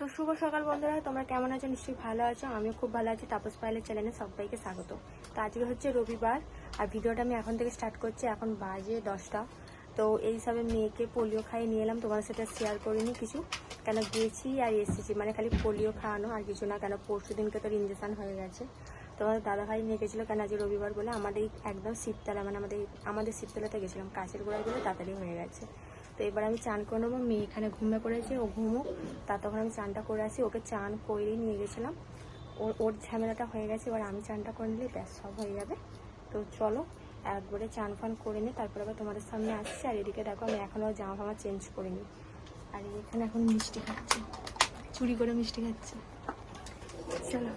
তো শুভ সকাল বন্ধুরা, তোমরা কেমন আছো? নিশ্চয়ই ভালো আছো। আমিও খুব ভালো আছি। তাপস পাইলের চ্যানেলে সবাইকে স্বাগত। তো আজকে হচ্ছে রবিবার, আর ভিডিওটা আমি এখন থেকে স্টার্ট করছি। এখন বাজে দশটা। তো এই হিসাবে মেয়েকে পোলিও খাইয়ে নিয়ে এলাম। তোমার সাথে শেয়ার করিনি কিছু। কেন গেছি আর এসেছি। মানে খালি পোলিও খাওয়ানো আর কিছু না। কেন পরশু দিনকে তোর ইঞ্জেকশন হয়ে গেছে। তোমাদের দাদাভাই নিয়ে গেছিল কেন আজ রবিবার বলে? আমাদের একদম শীততলা মানে আমাদের আমাদের শীততলাতে গেছিলাম। কাছের গোড়াগুলো তাড়াতাড়ি হয়ে গেছে। তো এবার আমি চান করে নেব। মেয়ে এখানে ঘুমে পড়েছে, ও ঘুমো তা তখন আমি চানটা করে আসি, ওকে চান করেই নিয়ে গেছিলাম। ওর ওর ঝামেলাটা হয়ে গেছে, এবার আমি চানটা করে নিলে ব্যাস, সব হয়ে যাবে। তো চলো, একবারে চান ফান করে নিই তারপরে আবার তোমাদের সামনে আসছি। আর এদিকে দেখো, আমি এখনও জামা ফামা চেঞ্জ করিনি। আর এখানে এখন মিষ্টি খাচ্ছি। চুরি করে মিষ্টি খাচ্ছি। চলো।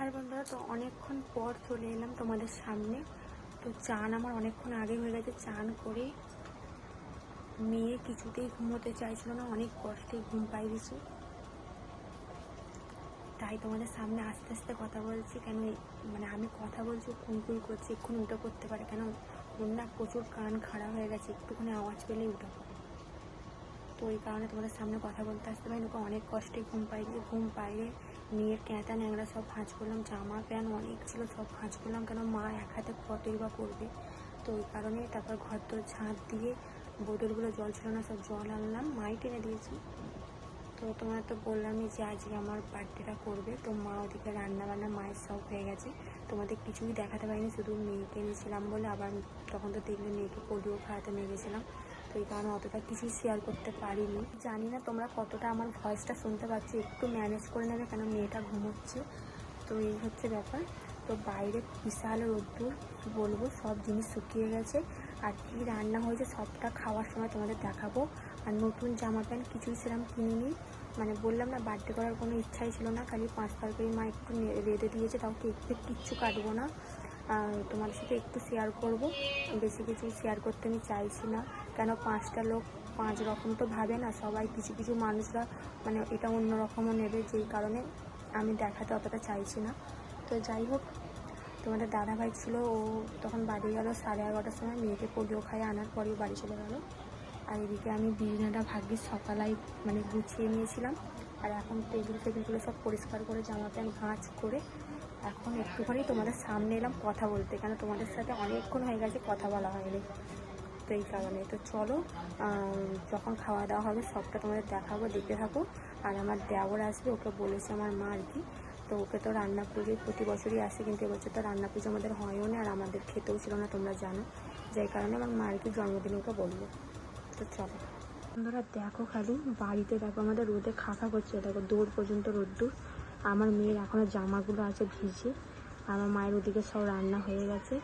আর বন্ধুরা, তো অনেকক্ষণ পর চলে এলাম তোমাদের সামনে। তো চান আমার অনেকক্ষণ আগে হয়ে গেছে, চান করে মেয়ে কিছুতেই ঘুমোতে চাইছিল না, অনেক কষ্টে ঘুম পাই দিছে তাই তোমাদের সামনে আস্তে আস্তে কথা বলছি, কেন মানে আমি কথা বলছি কুনকুন করছি, এক্ষুনি উল্টো করতে পারে। কেন ওর না প্রচুর কান খাড়া হয়ে গেছে, একটুখানি আওয়াজ পেলেই উঠে পড়ে। তো এই কারণে তোমাদের সামনে কথা বলতে আসতে পারি ওকে অনেক কষ্টে ঘুম পাইছে ঘুম পাইলে মেয়ের ক্যাঁতা ন্যাংরা সব ভাঁজ করলাম, জামা প্যান্ট অনেক ছিল, সব ভাঁজ করলাম, কেন মা এক হাতে কতই বা করবে তো ওই কারণে তারপর ঘর তোর ঝাঁট দিয়ে বোতলগুলো জল ছিল না, সব জল আনলাম। মাই টেনে দিয়েছি। তো তোমার তো বললামই যে আজকে আমার বার্থডেটা করবে। তো মা ওদিকে রান্না বান্না মায়ের সব হয়ে গেছে। তোমাদের কিছুই দেখাতে পারিনি, শুধু মেয়েকে এনেছিলাম বলে আবার তখন তো দেখলে মেয়েকে পোলিও খাওয়াতে নিয়ে গেছিলাম তো এই কারণে অতটা কিছুই শেয়ার করতে পারিনি। জানি না তোমরা কতটা আমার ভয়েসটা শুনতে পাচ্ছি, একটু ম্যানেজ করে নেবে কেন মেয়েটা ঘুমোচ্ছে। তো এই হচ্ছে ব্যাপার। তো বাইরে বিশাল রোদ্দুর বলব, সব জিনিস শুকিয়ে গেছে। আর কী রান্না হয়েছে সবটা খাওয়ার সময় তোমাদের দেখাবো। আর নতুন জামা প্যান্ট কিছুই সেরকম কিনিনি। মানে বললাম না বার্থডে করার কোনো ইচ্ছাই ছিল না, খালি পাঁচ তরকারি মা একটু রেঁধে দিয়েছে, তাও কেক ফেক কিচ্ছু কাটবো না। তোমার সাথে একটু শেয়ার করব। বেশি কিছু শেয়ার করতে আমি চাইছি না। কেন পাঁচটা লোক পাঁচ রকম তো ভাবে না, সবাই কিছু কিছু মানুষরা মানে এটা অন্য রকমও নেবে, যেই কারণে আমি দেখাতে অতটা চাইছি না। তো যাই হোক তোমাদের দাদা ভাই ছিল, ও তখন বাড়ি গেল সাড়ে এগারোটার সময়। মেয়েকে পোলিও খাই আনার পরেই বাড়ি চলে গেল। আর এদিকে আমি বিছানাটা ভাগ্যিস সকালাই মানে গুছিয়ে নিয়েছিলাম। আর এখন টেবিল টেবিলগুলো সব পরিষ্কার করে, জামা প্যান্ট ভাঁজ করে এখন একটুখানি তোমাদের সামনে এলাম কথা বলতে, কেন তোমাদের সাথে অনেকক্ষণ হয়ে গেছে কথা বলা হয়নি। তো এই কারণে, তো চলো যখন খাওয়া দাওয়া হবে সবটা তোমাদের দেখাবো দেখতে থাকো। আর আমার দেওর আসবে, ওকে বলেছে আমার মা আর কি। তো ওকে তো রান্না পুজো প্রতি বছরই আসে, কিন্তু এবছর তো রান্না পুজো আমাদের হয়ও না আর আমাদের খেতেও ছিল না, তোমরা জানো। যাই কারণে আমার মা কি জন্মদিনে ওকে বলব তো চলো। বন্ধুরা, দেখো খালি, বাড়িতে দেখো আমাদের রোদে খাখা করছে, দেখো দৌড় পর্যন্ত রোদ্দুর। আমার মেয়ের এখনও জামাগুলো আছে ভিজে আমার মায়ের ওদিকে সব রান্না হয়ে গেছে।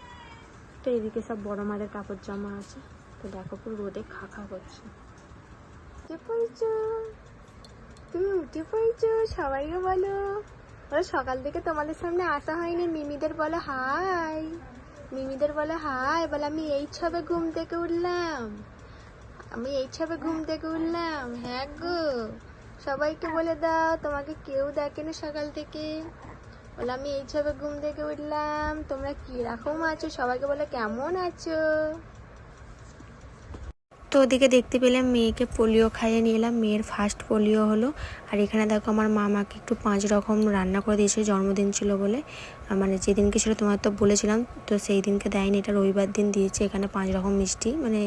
তো এদিকে সব বড় মাদের কাপড় জামা আছে, তো দেখো পুরো রোদে খাখা করছে। তুমি উঠে পড়েছো সবাইকে বলো। সকাল থেকে তোমাদের সামনে আসা হয়নি। মিমিদের বলো, হাই। মিমিদের বলো, হাই। বলে, আমি এই ছবে ঘুম থেকে উঠলাম। আমি এই ছবে ঘুম থেকে উঠলাম। হ্যাঁ গো। সবাইকে বলে দাও, তোমাকে কেউ দেখেনি সকাল থেকে। বলে, আমি এই ছবে ঘুম থেকে উঠলাম। তোমরা কীরকম আছো? সবাইকে বলে, কেমন আছো? তো ওদিকে দেখতে পেলাম মেয়েকে পোলিও খাইয়ে নিয়ে এলাম। মেয়ের ফার্স্ট পোলিও হলো। আর এখানে দেখো আমার মামাকে একটু পাঁচ রকম রান্না করে দিয়েছে, জন্মদিন ছিল বলে। মানে যেদিনকে ছিল তোমার তো বলেছিলাম, তো সেই দিনকে দেয়নি, এটা রবিবার দিন দিয়েছে, এখানে পাঁচ রকম মিষ্টি মানে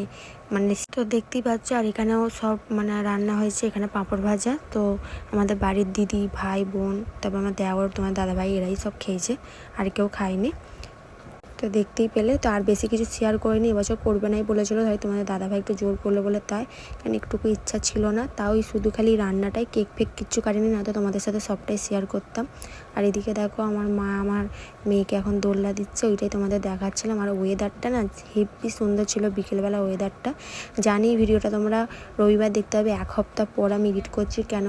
মানে তো দেখতেই পাচ্ছ, আর এখানেও সব মানে রান্না হয়েছে, এখানে পাঁপড় ভাজা। তো আমাদের বাড়ির দিদি, ভাই, বোন, তারপর আমার দেওর, তোমার দাদা ভাই এরাই সব খেয়েছে, আর কেউ খায়নি। তো দেখতেই পেলে। তো আর বেশি কিছু শেয়ার করিনি, এবছর করবে নাই বলেছিল, তাই তোমাদের দাদাভাই একটু জোর করল বলে তাই। কারণ একটুকু ইচ্ছা ছিল না, তাও শুধু খালি রান্নাটাই কেক ফেক কিচ্ছু কাটিনি না তো তোমাদের সাথে সবটাই শেয়ার করতাম। আর এদিকে দেখো আমার মা আমার মেয়েকে এখন দোল্লা দিচ্ছে, ওইটাই তোমাদের দেখাচ্ছিলাম। আর ওয়েদারটা না হেভি সুন্দর ছিল বিকেলবেলা ওয়েদারটা জানি ভিডিওটা তোমরা রবিবার দেখতে হবে এক সপ্তাহ পর আমি এডিট করছি, কেন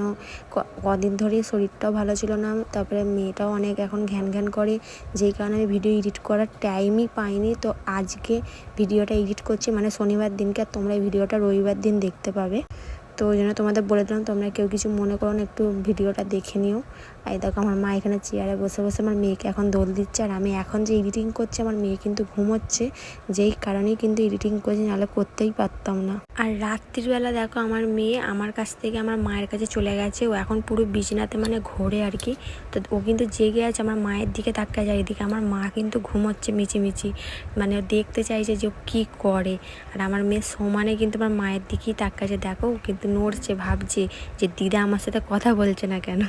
কদিন ধরেই শরীরটাও ভালো ছিল না, তারপরে মেয়েটাও অনেক এখন ঘ্যান ঘ্যান করে, যেই কারণে আমি ভিডিও এডিট করার টাইমই পাইনি। তো আজকে ভিডিওটা এডিট করছি। মানে শনিবার দিনকে আর তোমরা এই ভিডিওটা রবিবার দিন দেখতে পাবে। তো ওই জন্য তোমাদের বলে দিলাম, তোমরা কেউ কিছু মনে করো না, একটু ভিডিওটা দেখে নিও। এই দেখো আমার মা এখানে চেয়ারে বসে বসে আমার মেয়েকে এখন দোল দিচ্ছে আর আমি এখন যে এডিটিং করছি আমার মেয়ে কিন্তু ঘুমোচ্ছে, যেই কারণেই কিন্তু এডিটিং করছি, নাহলে করতেই পারতাম না। আর রাত্রিবেলা দেখো আমার মেয়ে আমার কাছ থেকে আমার মায়ের কাছে চলে গেছে, ও এখন পুরো বিছানাতে মানে ঘোরে আর কি। তো ও কিন্তু জেগে আছে, আমার মায়ের দিকে তাকায় যায় এদিকে আমার মা কিন্তু ঘুমোচ্ছে মিচিমিচি মানে দেখতে চাইছে যে ও কী করে। আর আমার মেয়ে সমানে কিন্তু আমার মায়ের দিকেই তাকাচ্ছে দেখো ও কিন্তু নড়ছে, ভাবছে যে দিদা আমার সাথে কথা বলছে না কেন।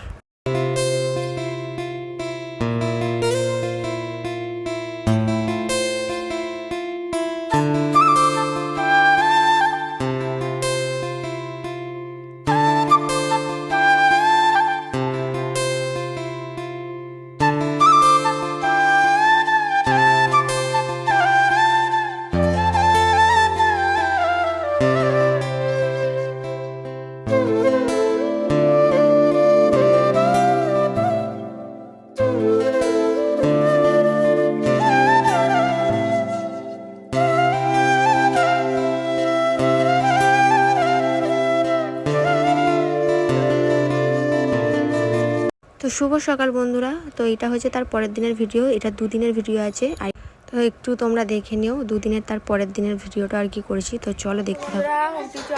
শুভ সকাল বন্ধুরা। তো এটা হচ্ছে তার পরের দিনের ভিডিও। এটা দুদিনের ভিডিও আছে। আর তো একটু তোমরা দেখে নিও, দুদিনের তার পরের দিনের ভিডিওটা আর কি করেছি। তো চলো দেখতে থাকো।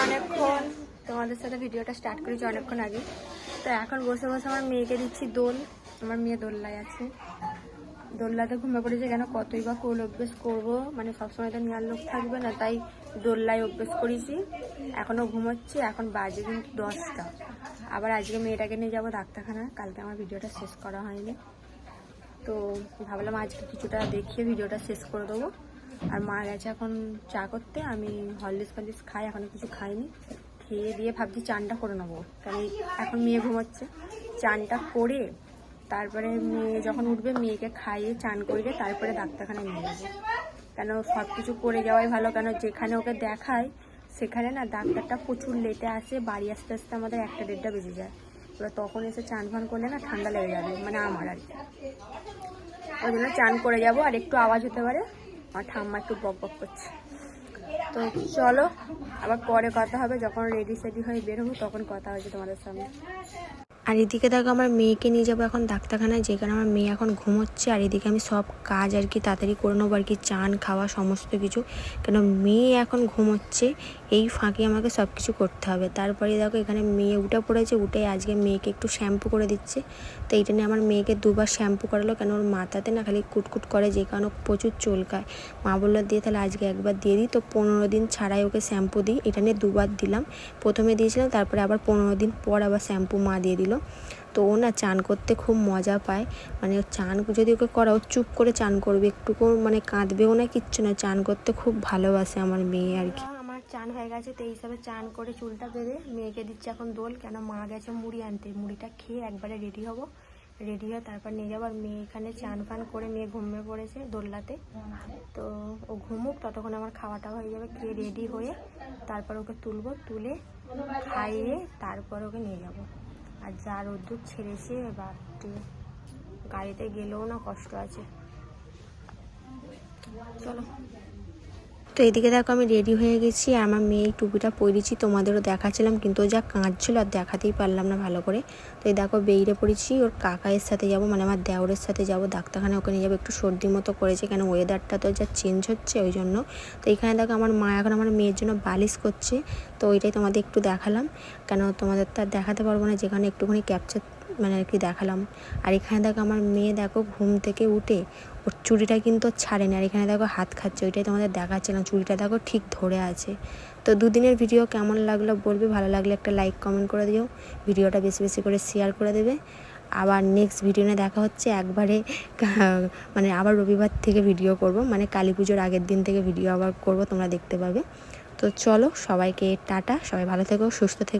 অনেকক্ষণ। তোমাদের সাথে ভিডিওটা স্টার্ট করেছি অনেকক্ষণ আগে। তো এখন বসে বসে আমার মেয়েকে দিচ্ছি দোল। আমার মেয়ে দোল্লায় আছে। দোল্লাতে ঘুমে পড়েছে কেন? কতই বা কোল অভ্যেস করব? মানে সবসময় তো নেওয়ার লোক থাকবে না, তাই দোল্লায় অভ্যেস করেছি। এখনও ঘুমোচ্ছে, এখন বাজে কিন্তু দশটা। আবার আজকে মেয়েটাকে নিয়ে যাব ডাক্তারখানা, কালকে আমার ভিডিওটা শেষ করা হয়নি। তো ভাবলাম আজকে কিছুটা দেখিয়ে ভিডিওটা শেষ করে দেবো। আর মা গেছে এখন চা করতে, আমি হরলিক্স ফরলিক্স খাই, এখনও কিছু খাইনি। খেয়ে দিয়ে ভাবছি চানটা করে নেব। কারণ এখন মেয়ে ঘুমাচ্ছে। চানটা করে তারপরে মেয়ে যখন উঠবে, মেয়েকে খাইয়ে চান করিয়ে তারপরে ডাক্তারখানায় নিয়ে যাব। কেন সব কিছু করে যাওয়াই ভালো, কেন যেখানে ওকে দেখায়, সেখানে না ডাক্তারটা প্রচুর লেটে আসে, বাড়ি আসতে আসতে আমাদের একটা দেড়টা বেজে যায়। এবার তখন এসে চান ফান করলে না ঠান্ডা লেগে যাবে মানে আমার আর ওই জন্য চান করে যাব, আর একটু আওয়াজ হতে পারে, আমার ঠাম্মা একটু বক বক করছে। তো চলো, আবার পরে কথা হবে, যখন রেডি সেডি হয়ে বের হব তখন কথা হয়েছে তোমাদের সামনে। আর এদিকে দেখো আমার মেয়েকে নিয়ে যাব এখন ডাক্তারখানায় যেখানে আমার মেয়ে এখন ঘুমোচ্ছে। আর এদিকে আমি সব কাজ আর কি তাড়াতাড়ি করে নেব আর কি, চান, খাওয়া, সমস্ত কিছু। কেন মেয়ে এখন ঘুমোচ্ছে, এই ফাঁকে আমাকে সব কিছু করতে হবে। তারপরে দেখো এখানে মেয়ে উঠে পড়েছে, উঠে আজকে মেয়েকে একটু শ্যাম্পু করে দিচ্ছে। তো এইটা নিয়ে আমার মেয়েকে দুবার শ্যাম্পু করালো, কেন ওর মাথাতে না খালি কুটকুট করে, যে কারণে প্রচুর চুলকায়। মা বলল দিয়ে তাহলে আজকে একবার দিয়ে দিই। তো পনেরো দিন ছাড়াই ওকে শ্যাম্পু দিই। এটা নিয়ে দুবার দিলাম। প্রথমে দিয়েছিলাম, তারপরে আবার পনেরো দিন পর আবার শ্যাম্পু মা দিয়ে দিল। তো ও না চান করতে খুব মজা পায়। মানে চান যদি ওকে করাও, চুপ করে চান করবে, একটুকু মানে কাঁদবেও না কিচ্ছু না, চান করতে খুব ভালোবাসে আমার মেয়ে আর কি। আমার চান হয়ে গেছে, তো হিসাবে চান করে চুলটা বেঁধে মেয়েকে দিচ্ছে এখন দোল। কেন মা গেছে মুড়ি আনতে। মুড়িটা খেয়ে একবারে রেডি হব। রেডি হয়ে তারপর নিয়ে যাব। আর মেয়ে এখানে চান ফান করে মেয়ে ঘুমিয়ে পড়েছে দোল্লাতে তো ও ঘুমুক, ততক্ষণ আমার খাওয়াটা হয়ে যাবে। খেয়ে রেডি হয়ে তারপর ওকে তুলবো, তুলে খাইয়ে তারপর ওকে নিয়ে যাব। আর যা রোদ্দুর ছেড়েছে বাপটি গাড়িতে গেলেও না কষ্ট আছে। চলো। তো এদিকে দেখো আমি রেডি হয়ে গেছি। আর আমার মেয়ে এই টুপিটা পরেছি, তোমাদেরও দেখাচ্ছিলাম, কিন্তু যা কাঁদছিল আর দেখাতেই পারলাম না ভালো করে। তো এই দেখো বেরিয়ে পড়েছি, ওর কাকায়ের সাথে যাব মানে আমার দেওরের সাথে যাব ডাক্তারখানা ওকে নিয়ে যাব, একটু সর্দি মতো করেছে কেন ওয়েদারটা তো যা চেঞ্জ হচ্ছে ওই জন্য। তো এখানে দেখো আমার মা এখন আমার মেয়ের জন্য বালিশ করছে, তো ওইটাই তোমাদের একটু দেখালাম। কেন তোমাদের তো আর দেখাতে পারব না, যেখানে একটুখানি ক্যাপচার মানে আর কি দেখালাম। আর এখানে দেখো আমার মেয়ে দেখো ঘুম থেকে উঠে ওর চুড়িটা কিন্তু ছাড়েনি আর এখানে দেখো হাত খাচ্ছে, ওইটাই তোমাদের দেখাচ্ছিলাম। চুড়িটা দেখো ঠিক ধরে আছে। তো দুদিনের ভিডিও কেমন লাগল বলবে? ভালো লাগলে একটা লাইক কমেন্ট করে দিও। ভিডিওটা বেশি বেশি করে শেয়ার করে দেবে। আবার নেক্সট ভিডিও নিয়ে দেখা হচ্ছে একবারে মানে আবার রবিবার থেকে ভিডিও করব। মানে কালী পুজোর আগের দিন থেকে ভিডিও আবার করব, তোমরা দেখতে পাবে। তো চলো সবাইকে টাটা। সবাই ভালো থেকো, সুস্থ থেকো।